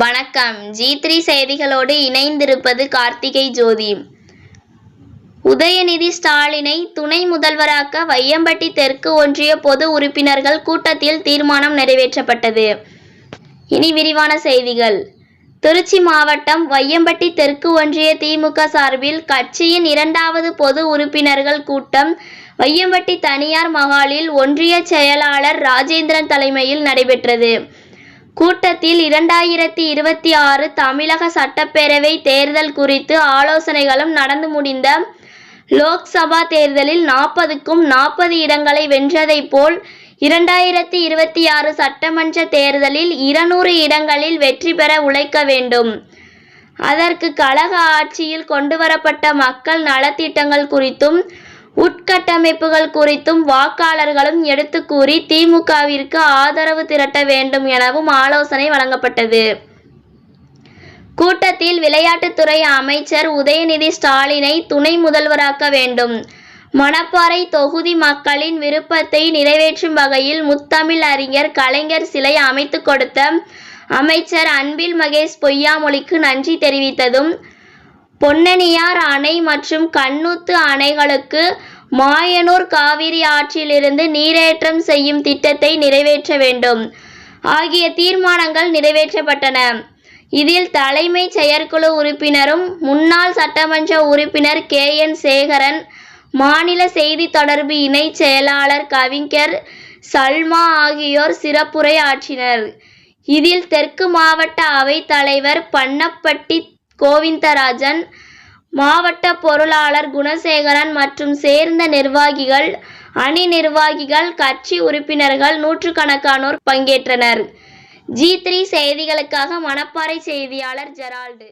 வணக்கம். G three செய்திகளோடு இணைந்திருப்பது கார்த்திகை ஜோதி. உதயநிதி ஸ்டாலினை துணை முதல்வராக்க வையம்பட்டி தெற்கு ஒன்றிய பொது உறுப்பினர்கள் கூட்டத்தில் தீர்மானம் நிறைவேற்றப்பட்டது. இனி விரிவான செய்திகள். திருச்சி மாவட்டம் வையம்பட்டி தெற்கு ஒன்றிய திமுக சார்பில் கட்சியின் இரண்டாவது பொது உறுப்பினர்கள் கூட்டம் வையம்பட்டி தனியார் மகாலில் ஒன்றிய செயலாளர் ராஜேந்திரன் தலைமையில் நடைபெற்றது. கூட்டத்தில் இரண்டாயிரத்தி இருபத்தி ஆறு தமிழக சட்டப்பேரவை தேர்தல் குறித்து ஆலோசனைகளும் நடந்து முடிந்த லோக்சபா தேர்தலில் நாற்பதுக்கும் நாற்பது இடங்களை வென்றதைப் போல் இரண்டாயிரத்தி இருபத்தி ஆறு சட்டமன்ற தேர்தலில் இருநூறு இடங்களில் வெற்றி பெற உழைக்க வேண்டும். அதற்கு கழக ஆட்சியில் கொண்டுவரப்பட்ட மக்கள் நலத்திட்டங்கள் குறித்தும் உட்கட்டமைப்புகள் குறித்தும் வாக்காளர்களும் எடுத்து கூறி திமுகவிற்கு ஆதரவு திரட்ட வேண்டும் எனவும் ஆலோசனை வழங்கப்பட்டது. கூட்டத்தில் விளையாட்டுத்துறை அமைச்சர் உதயநிதி ஸ்டாலினை துணை முதல்வராக்க வேண்டும். மணப்பாறை தொகுதி மக்களின் விருப்பத்தை நிறைவேற்றும் வகையில் முத்தமிழ் அறிஞர் கலைஞர் சிலை அமைத்து கொடுத்த அமைச்சர் அன்பில் மகேஷ் பொய்யாமொழிக்கு நன்றி தெரிவித்ததும் பொன்னணியார் அணை மற்றும் கண்ணுத்து அணைகளுக்கு மாயனூர் காவிரி ஆற்றிலிருந்து நீரேற்றம் செய்யும் திட்டத்தை நிறைவேற்ற வேண்டும். ஆகிய தீர்மானங்கள் நிறைவேற்றப்பட்டன. இதில் தலைமை செயற்குழு உறுப்பினரும் முன்னாள் சட்டமன்ற உறுப்பினர் கே. என். சேகரன் மாநில செய்தி தொடர்பு இணை செயலாளர் கவிஞர் சல்மா ஆகியோர் சிறப்புரை ஆற்றினர். இதில் தெற்கு மாவட்ட அவைத் தலைவர் பன்னப்பட்டி கோவிந்தராஜன் மாவட்ட பொருளாளர் குணசேகரன் மற்றும் சேர்ந்த நிர்வாகிகள் அணி நிர்வாகிகள் கட்சி உறுப்பினர்கள் நூற்றுக்கணக்கானோர் பங்கேற்றனர். ஜி த்ரீ செய்திகளுக்காக மணப்பாறை செய்தியாளர் ஜெரால்டு.